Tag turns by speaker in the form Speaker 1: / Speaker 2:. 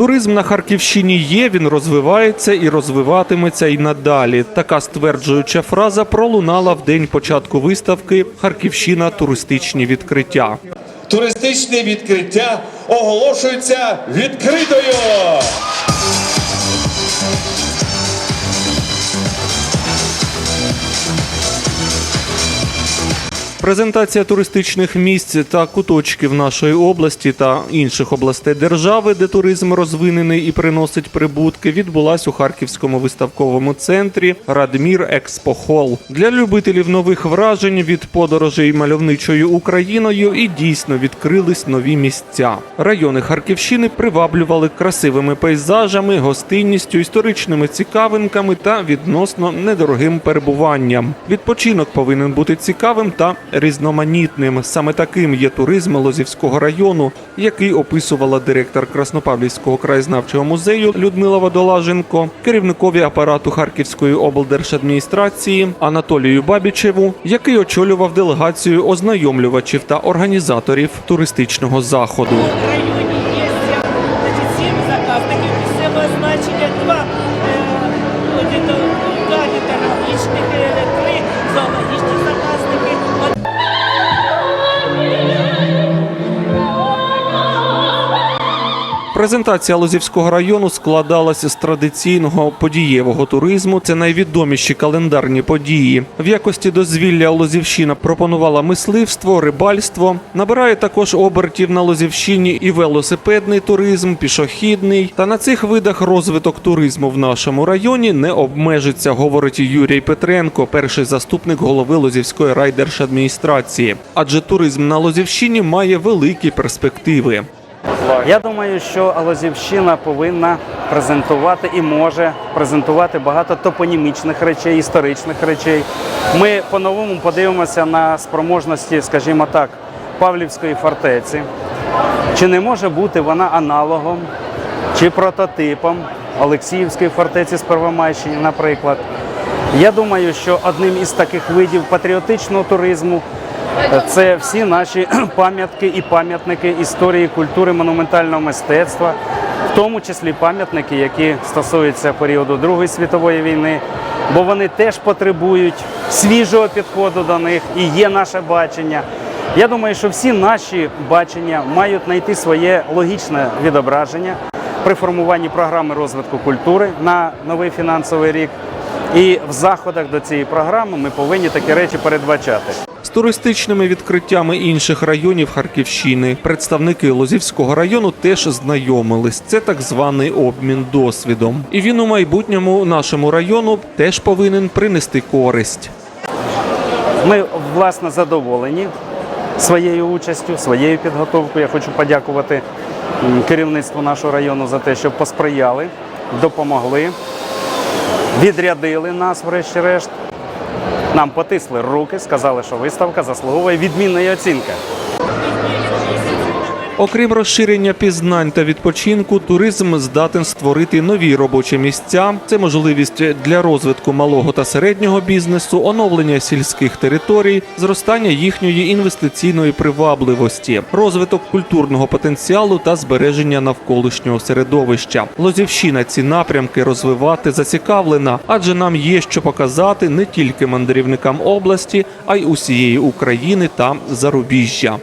Speaker 1: Туризм на Харківщині є, він розвивається і розвиватиметься й надалі. Така стверджуюча фраза пролунала в день початку виставки Харківщина туристичні відкриття.
Speaker 2: Туристичне відкриття оголошується відкритою.
Speaker 1: Презентація туристичних місць та куточків нашої області та інших областей держави, де туризм розвинений і приносить прибутки, відбулась у Харківському виставковому центрі Радмір Експохол для любителів нових вражень від подорожей мальовничою Україною і дійсно відкрились нові місця. Райони Харківщини приваблювали красивими пейзажами, гостинністю, історичними цікавинками та відносно недорогим перебуванням. Відпочинок повинен бути цікавим та різноманітним. Саме таким є туризм Лозівського району, який описувала директор Краснопавлівського краєзнавчого музею Людмила Водолаженко, керівникові апарату Харківської облдержадміністрації Анатолію Бабічеву, який очолював делегацію ознайомлювачів та організаторів туристичного заходу. Презентація Лозівського району складалася з традиційного подієвого туризму. Це найвідоміші календарні події. В якості дозвілля Лозівщина пропонувала мисливство, рибальство. Набирає також обертів на Лозівщині і велосипедний туризм, пішохідний. Та на цих видах розвиток туризму в нашому районі не обмежиться, говорить Юрій Петренко, перший заступник голови Лозівської райдержадміністрації. Адже туризм на Лозівщині має великі перспективи.
Speaker 3: Я думаю, що Лозівщина повинна презентувати і може презентувати багато топонімічних речей, історичних речей. Ми по-новому подивимося на спроможності, скажімо так, Павлівської фортеці. Чи не може бути вона аналогом чи прототипом Олексіївської фортеці з Первомайщини, наприклад. Я думаю, що одним із таких видів патріотичного туризму це всі наші пам'ятки і пам'ятники історії, культури, монументального мистецтва, в тому числі пам'ятники, які стосуються періоду Другої світової війни, бо вони теж потребують свіжого підходу до них і є наше бачення. Я думаю, що всі наші бачення мають знайти своє логічне відображення при формуванні програми розвитку культури на новий фінансовий рік. І в заходах до цієї програми ми повинні такі речі передбачати.
Speaker 1: З туристичними відкриттями інших районів Харківщини представники Лозівського району теж знайомились. Це так званий обмін досвідом. І він у майбутньому нашому району теж повинен принести користь.
Speaker 3: Ми власне задоволені своєю участю, своєю підготовкою. Я хочу подякувати керівництву нашого району за те, що посприяли, допомогли, відрядили нас, врешті-решт. Нам потисли руки, сказали, що виставка заслуговує відмінної оцінки.
Speaker 1: Окрім розширення пізнань та відпочинку, туризм здатен створити нові робочі місця. Це можливість для розвитку малого та середнього бізнесу, оновлення сільських територій, зростання їхньої інвестиційної привабливості, розвиток культурного потенціалу та збереження навколишнього середовища. Лозівщина ці напрямки розвивати зацікавлена, адже нам є що показати не тільки мандрівникам області, а й усієї України та зарубіжжя.